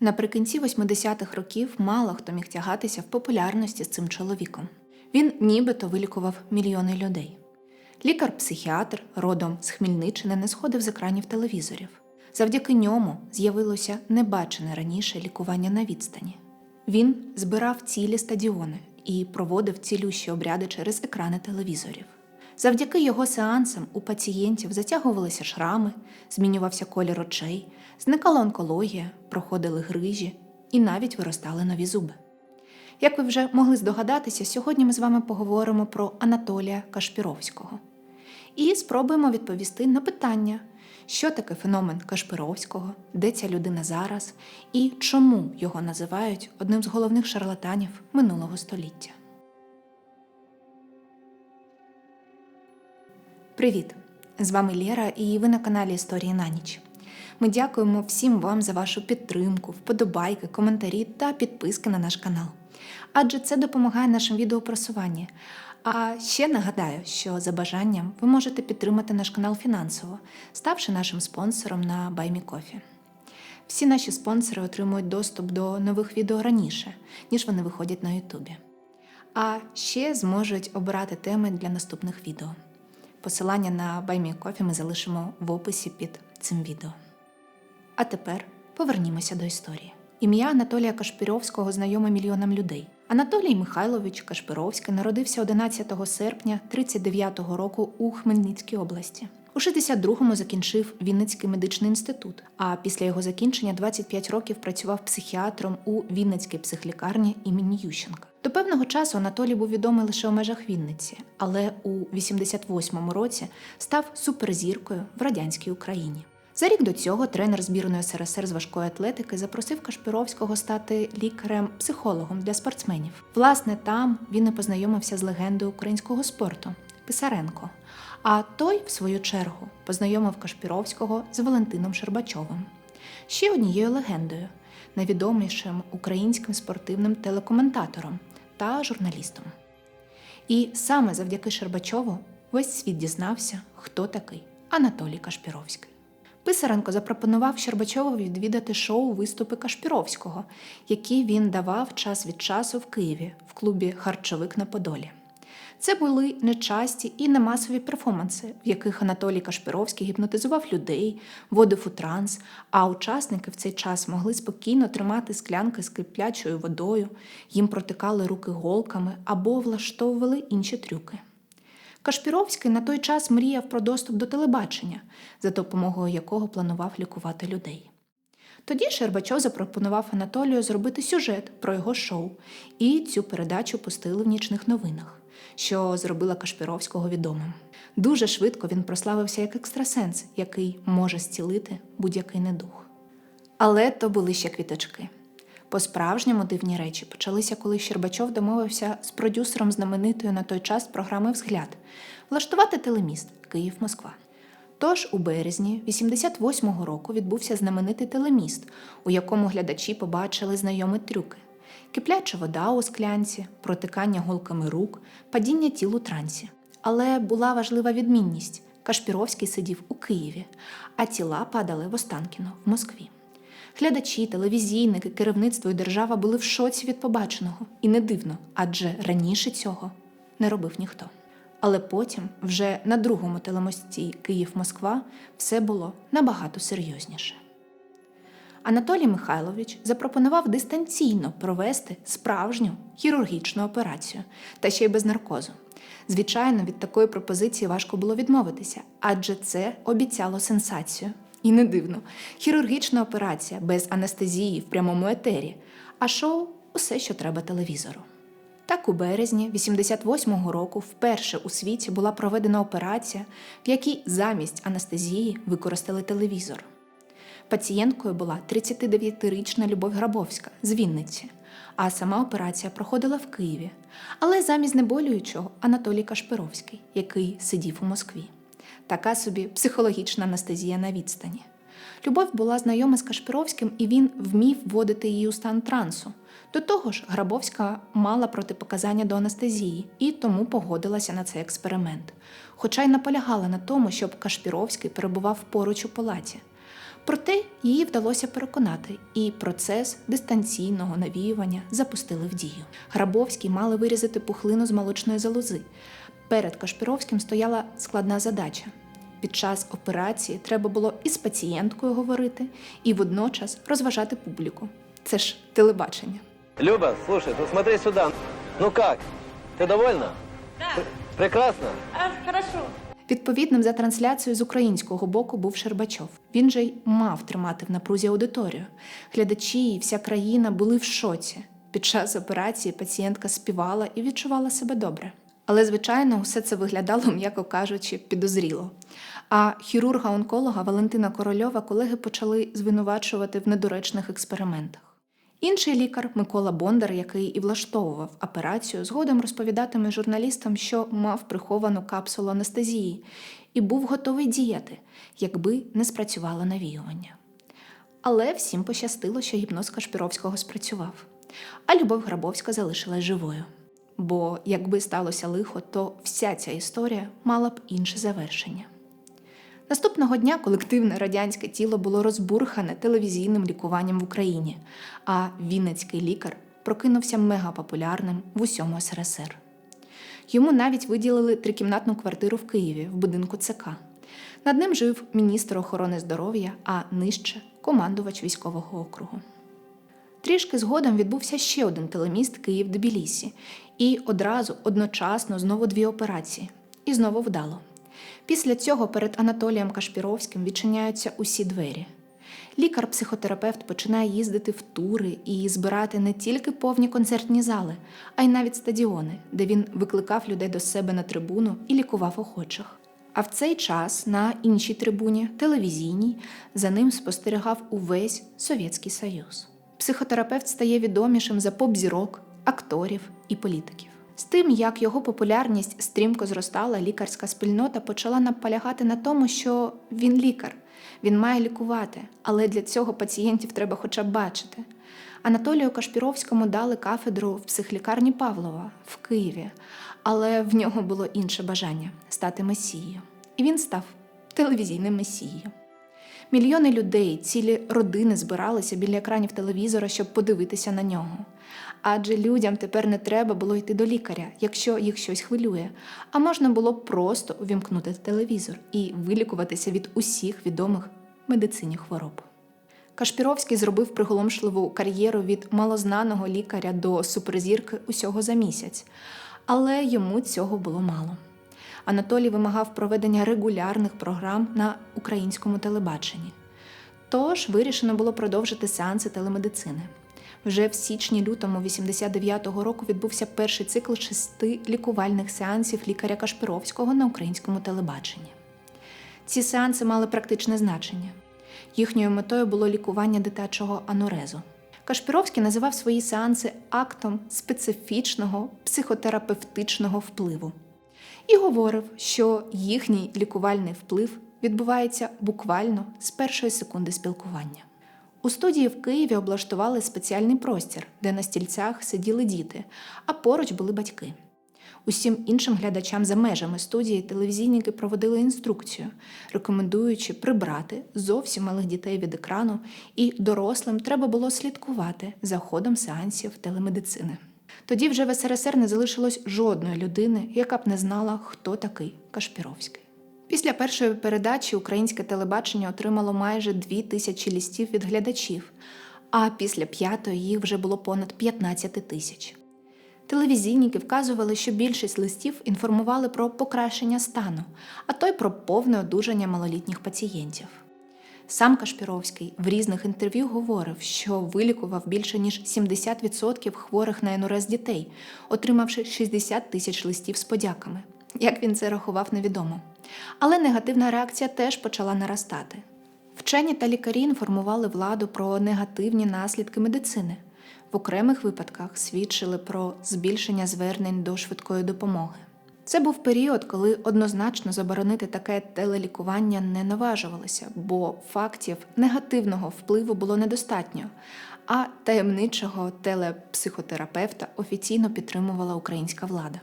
Наприкінці 80-х років мало хто міг тягатися в популярності з цим чоловіком. Він нібито вилікував мільйони людей. Лікар-психіатр родом з Хмельниччини не сходив з екранів телевізорів. Завдяки ньому з'явилося небачене раніше лікування на відстані. Він збирав цілі стадіони і проводив цілющі обряди через екрани телевізорів. Завдяки його сеансам у пацієнтів затягувалися шрами, змінювався колір очей, зникала онкологія, проходили грижі і навіть виростали нові зуби. Як ви вже могли здогадатися, сьогодні ми з вами поговоримо про Анатолія Кашпіровського і спробуємо відповісти на питання, що таке феномен Кашпіровського, де ця людина зараз і чому його називають одним з головних шарлатанів минулого століття. Привіт! З вами Лєра і ви на каналі Історії на ніч. Ми дякуємо всім вам за вашу підтримку, вподобайки, коментарі та підписки на наш канал. Адже це допомагає нашим відео просуванні. А ще нагадаю, що за бажанням ви можете підтримати наш канал фінансово, ставши нашим спонсором на BuyMeCoffee. Всі наші спонсори отримують доступ до нових відео раніше, ніж вони виходять на Ютубі. А ще зможуть обирати теми для наступних відео. Посилання на BuyMeCoffee ми залишимо в описі під цим відео. А тепер повернімося до історії. Ім'я Анатолія Кашпіровського знайоме мільйонам людей. Анатолій Михайлович Кашпіровський народився 11 серпня 39-го року у Хмельницькій області. У 62-му закінчив Вінницький медичний інститут, а після його закінчення 25 років працював психіатром у Вінницькій психлікарні імені Ющенка. До певного часу Анатолій був відомий лише у межах Вінниці, але у 88-му році став суперзіркою в радянській Україні. За рік до цього тренер збірної СРСР з важкої атлетики запросив Кашпіровського стати лікарем-психологом для спортсменів. Власне, там він і познайомився з легендою українського спорту Писаренко. А той, в свою чергу, познайомив Кашпіровського з Валентином Щербачовим. Ще однією легендою, найвідомішим українським спортивним телекоментатором та журналістом. І саме завдяки Щербачову весь світ дізнався, хто такий Анатолій Кашпіровський. Писаренко запропонував Щербачову відвідати шоу виступи Кашпіровського, які він давав час від часу в Києві в клубі Харчовик на Подолі. Це були нечасті і немасові перформанси, в яких Анатолій Кашпіровський гіпнотизував людей, вводив у транс, а учасники в цей час могли спокійно тримати склянки з киплячою водою, їм протикали руки голками або влаштовували інші трюки. Кашпіровський на той час мріяв про доступ до телебачення, за допомогою якого планував лікувати людей. Тоді Щербачов запропонував Анатолію зробити сюжет про його шоу, і цю передачу пустили в нічних новинах, що зробила Кашпіровського відомим. Дуже швидко він прославився як екстрасенс, який може зцілити будь-який недух. Але то були ще квіточки. По-справжньому дивні речі почалися, коли Щербачов домовився з продюсером знаменитої на той час програми Взгляд влаштувати телеміст Київ-Москва. Тож у березні 88-го року відбувся знаменитий телеміст, у якому глядачі побачили знайомі трюки: кипляча вода у склянці, протикання голками рук, падіння тіл у трансі. Але була важлива відмінність: Кашпіровський сидів у Києві, а тіла падали в Останкіно в Москві. Глядачі, телевізійники, керівництво і держава були в шоці від побаченого. І не дивно, адже раніше цього не робив ніхто. Але потім, вже на другому телемості Київ-Москва, все було набагато серйозніше. Анатолій Михайлович запропонував дистанційно провести справжню хірургічну операцію та ще й без наркозу. Звичайно, від такої пропозиції важко було відмовитися, адже це обіцяло сенсацію. І не дивно, хірургічна операція без анестезії в прямому етері, а шоу усе, що треба телевізору. Так у березні 88-го року вперше у світі була проведена операція, в якій замість анестезії використали телевізор. Пацієнткою була 39-річна Любов Грабовська з Вінниці, а сама операція проходила в Києві, але замість неболюючого Анатолій Кашпировський, який сидів у Москві. Така собі психологічна анестезія на відстані. Любов була знайома з Кашпіровським, і він вмів вводити її у стан трансу. До того ж, Грабовська мала протипоказання до анестезії і тому погодилася на цей експеримент, хоча й наполягала на тому, щоб Кашпіровський перебував поруч у палаті. Проте її вдалося переконати, і процес дистанційного навіювання запустили в дію. Грабовський мали вирізати пухлину з молочної залози. Перед Кашпіровським стояла складна задача. Під час операції треба було і з пацієнткою говорити, і водночас розважати публіку. Це ж телебачення. Люба, слушай, ну смотри сюда. Ну как? Ты довольна? Да, Прекрасно. а, хорошо. Відповідним за трансляцію з українського боку був Щербачов. Він же й мав тримати в напрузі аудиторію. Глядачі і вся країна були в шоці. Під час операції пацієнтка співала і відчувала себе добре. Але, звичайно, усе це виглядало, м'яко кажучи, підозріло. А хірурга-онколога Валентина Корольова колеги почали звинувачувати в недоречних експериментах. Інший лікар Микола Бондар, який і влаштовував операцію, згодом розповідатиме журналістам, що мав приховану капсулу анестезії і був готовий діяти, якби не спрацювало навіювання. Але всім пощастило, що гіпноз Кашпіровського спрацював, а Любов Грабовська залишилась живою. Бо якби сталося лихо, то вся ця історія мала б інше завершення. Наступного дня колективне радянське тіло було розбурхане телевізійним лікуванням в Україні, а Вінницький лікар прокинувся мегапопулярним в усьому СРСР. Йому навіть виділили трикімнатну квартиру в Києві в будинку ЦК. Над ним жив міністр охорони здоров'я, а нижче командувач військового округу. Трішки згодом відбувся ще один телеміст Київ Тбілісі, і одразу одночасно знову дві операції. І знову вдало. Після цього перед Анатолієм Кашпіровським відчиняються усі двері. Лікар-психотерапевт починає їздити в тури і збирати не тільки повні концертні зали, а й навіть стадіони, де він викликав людей до себе на трибуну і лікував охочих. А в цей час на іншій трибуні, телевізійній, за ним спостерігав увесь Совєтський Союз. Психотерапевт стає відомішим за поп-зірок, акторів і політиків. З тим, як його популярність стрімко зростала, лікарська спільнота почала наполягати на тому, що він лікар, він має лікувати, але для цього пацієнтів треба хоча б бачити. Анатолію Кашпіровському дали кафедру в психлікарні Павлова в Києві, але в нього було інше бажання стати месією. І він став телевізійним месією. Мільйони людей, цілі родини збиралися біля екранів телевізора, щоб подивитися на нього. Адже людям тепер не треба було йти до лікаря, якщо їх щось хвилює, а можна було просто увімкнути телевізор і вилікуватися від усіх відомих медицині хвороб. Кашпіровський зробив приголомшливу кар'єру від малознаного лікаря до суперзірки усього за місяць, але йому цього було мало. Анатолій вимагав проведення регулярних програм на українському телебаченні. Тож вирішено було продовжити сеанси телемедицини. Вже в січні-лютому 89-го року відбувся перший цикл шести лікувальних сеансів лікаря Кашпіровського на українському телебаченні. Ці сеанси мали практичне значення. Їхньою метою було лікування дитячого анорезу. Кашпіровський називав свої сеанси актом специфічного психотерапевтичного впливу і говорив, що їхній лікувальний вплив відбувається буквально з першої секунди спілкування. У студії в Києві облаштували спеціальний простір, де на стільцях сиділи діти, а поруч були батьки. Усім іншим глядачам за межами студії телевізійники проводили інструкцію, рекомендуючи прибрати зовсім малих дітей від екрану, і дорослим треба було слідкувати за ходом сеансів телемедицини. Тоді вже в СРСР не залишилось жодної людини, яка б не знала, хто такий Кашпіровський. Після першої передачі українське телебачення отримало майже дві тисячі лістів від глядачів, а після п'ятої їх вже було понад 15 тисяч. Телевізійники вказували, що більшість листів інформували про покращення стану, а то й про повне одужання малолітніх пацієнтів. Сам Кашпіровський в різних інтерв'ю говорив, що вилікував більше ніж 70% хворих на енурез дітей, отримавши 60 тисяч листів з подяками. Як він це рахував, невідомо. Але негативна реакція теж почала наростати. Вчені та лікарі інформували владу про негативні наслідки медицини. В окремих випадках свідчили про збільшення звернень до швидкої допомоги. Це був період, коли однозначно заборонити таке телелікування не наважувалося, бо фактів негативного впливу було недостатньо, а таємничого телепсихотерапевта офіційно підтримувала українська влада.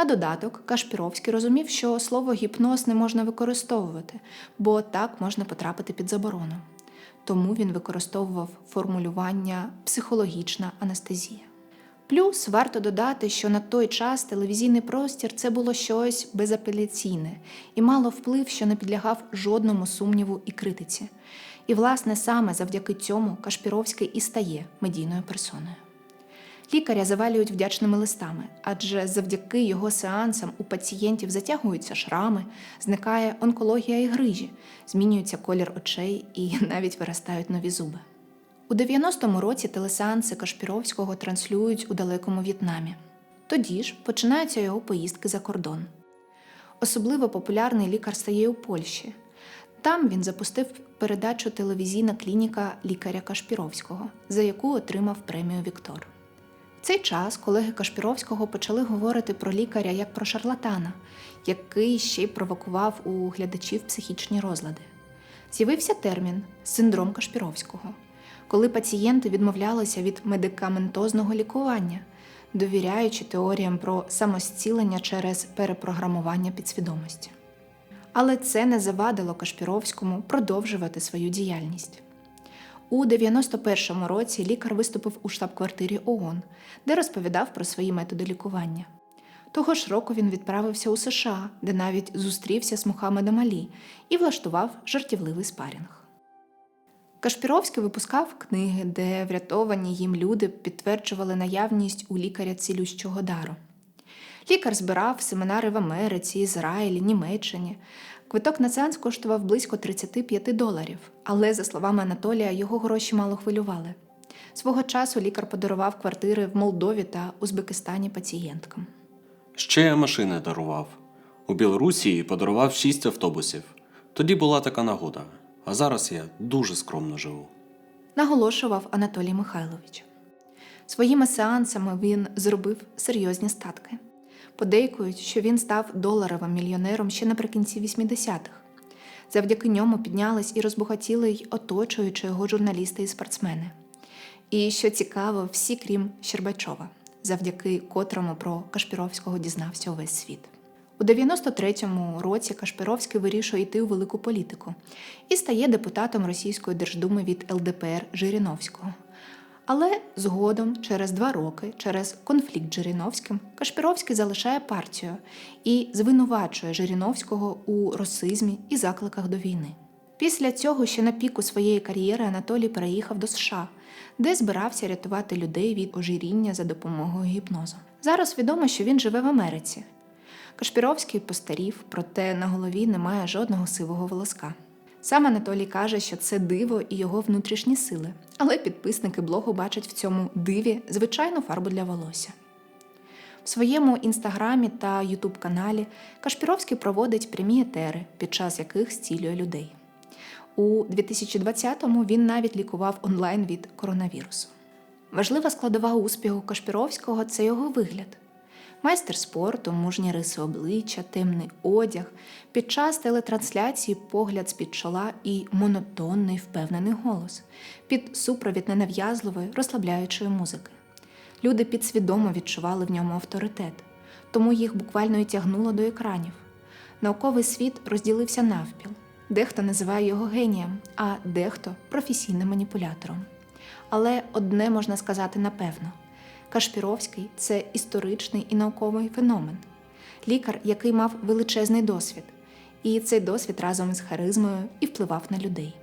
На додаток, Кашпіровський розумів, що слово гіпноз не можна використовувати, бо так можна потрапити під заборону. Тому він використовував формулювання психологічна анестезія. Плюс варто додати, що на той час телевізійний простір це було щось безапеляційне і мало вплив, що не підлягав жодному сумніву і критиці. І, власне, саме завдяки цьому Кашпіровський і стає медійною персоною. Лікаря завалюють вдячними листами, адже завдяки його сеансам у пацієнтів затягуються шрами, зникає онкологія і грижі, змінюється колір очей і навіть виростають нові зуби. У 90-му році телесеанси Кашпіровського транслюють у далекому В'єтнамі. Тоді ж починаються його поїздки за кордон. Особливо популярний лікар стає у Польщі. Там він запустив передачу телевізійна клініка лікаря Кашпіровського, за яку отримав премію Віктор. Цей час колеги Кашпіровського почали говорити про лікаря як про шарлатана, який ще й провокував у глядачів психічні розлади. З'явився термін синдром Кашпіровського, коли пацієнти відмовлялися від медикаментозного лікування, довіряючи теоріям про самозцілення через перепрограмування підсвідомості. Але це не завадило Кашпіровському продовжувати свою діяльність. У 91-му році лікар виступив у штаб-квартирі ООН, де розповідав про свої методи лікування. Того ж року він відправився у США, де навіть зустрівся з Мухаммедом Алі і влаштував жартівливий спарінг. Кашпіровський випускав книги, де врятовані їм люди підтверджували наявність у лікаря цілющого дару. Лікар збирав семінари в Америці, Ізраїлі, Німеччині. Квиток на сеанс коштував близько 35 доларів, але, за словами Анатолія, його гроші мало хвилювали. Свого часу лікар подарував квартири в Молдові та Узбекистані пацієнткам. Ще я машини дарував. У Білорусі подарував шість автобусів. Тоді була така нагода. А зараз я дуже скромно живу. наголошував Анатолій Михайлович. Своїми сеансами він зробив серйозні статки. Подейкують, що він став доларовим мільйонером ще наприкінці 80-х. Завдяки ньому піднялись і розбагатіли й оточуючи його журналісти і спортсмени. І що цікаво, всі крім Щербачова, завдяки котрому про Кашпіровського дізнався увесь світ. У 93-му році Кашпіровський вирішує йти у велику політику і стає депутатом Російської Держдуми від ЛДПР Жириновського. Але згодом, через два роки, через конфлікт з Жириновським, Кашпіровський залишає партію і звинувачує Жириновського у расизмі і закликах до війни. Після цього, ще на піку своєї кар'єри, Анатолій переїхав до США, де збирався рятувати людей від ожиріння за допомогою гіпнозу. Зараз відомо, що він живе в Америці. Кашпіровський постарів, проте на голові немає жодного сивого волоска. Сам Анатолій каже, що це диво і його внутрішні сили, але підписники блогу бачать в цьому диві звичайну фарбу для волосся. В своєму інстаграмі та ютуб каналі Кашпіровський проводить прямі етери, під час яких зцілює людей. У 2020-му він навіть лікував онлайн від коронавірусу. Важлива складова успіху Кашпіровського це його вигляд. Майстер спорту, мужні риси обличчя, темний одяг, під час телетрансляції погляд з-під чола і монотонний впевнений голос, під супровід ненав'язливої, розслабляючої музики. Люди підсвідомо відчували в ньому авторитет, тому їх буквально й тягнуло до екранів. Науковий світ розділився навпіл. Дехто називає його генієм, а дехто професійним маніпулятором. Але одне можна сказати напевно: Кашпіровський це історичний і науковий феномен, лікар, який мав величезний досвід, і цей досвід разом із харизмою і впливав на людей.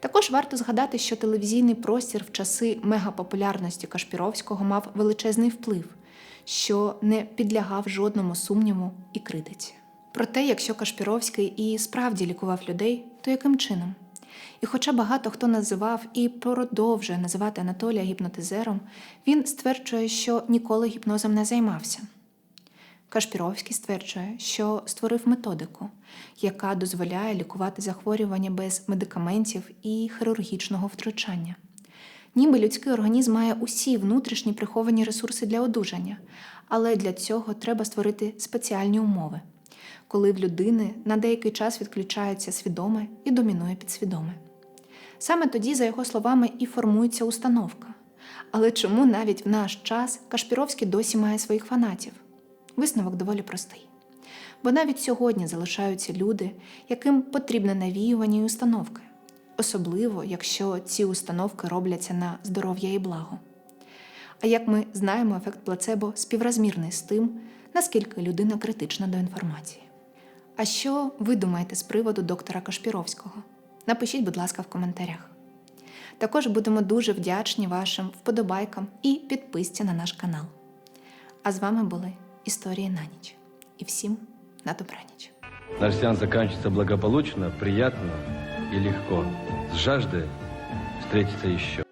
Також варто згадати, що телевізійний простір в часи мегапопулярності Кашпіровського мав величезний вплив, що не підлягав жодному сумніву і критиці. Проте, якщо Кашпіровський і справді лікував людей, то яким чином? І хоча багато хто називав і продовжує називати Анатолія гіпнотизером, він стверджує, що ніколи гіпнозом не займався. Кашпіровський стверджує, що створив методику, яка дозволяє лікувати захворювання без медикаментів і хірургічного втручання. Ніби людський організм має усі внутрішні приховані ресурси для одужання, але для цього треба створити спеціальні умови, коли в людини на деякий час відключається свідоме і домінує підсвідоме. Саме тоді, за його словами, і формується установка. Але чому навіть в наш час Кашпіровський досі має своїх фанатів? Висновок доволі простий. Бо навіть сьогодні залишаються люди, яким потрібне навіювання і установки, особливо якщо ці установки робляться на здоров'я і благо. А як ми знаємо, ефект плацебо співрозмірний з тим, наскільки людина критична до інформації. А що ви думаєте з приводу доктора Кашпіровського? Напишіть, будь ласка, в коментарях. Також будемо дуже вдячні вашим вподобайкам і підписці на наш канал. А з вами були Історії на ніч. І всім на добраніч. Наш сеанс заканчивается благополучно, приятно и легко. С жаждой встретиться еще.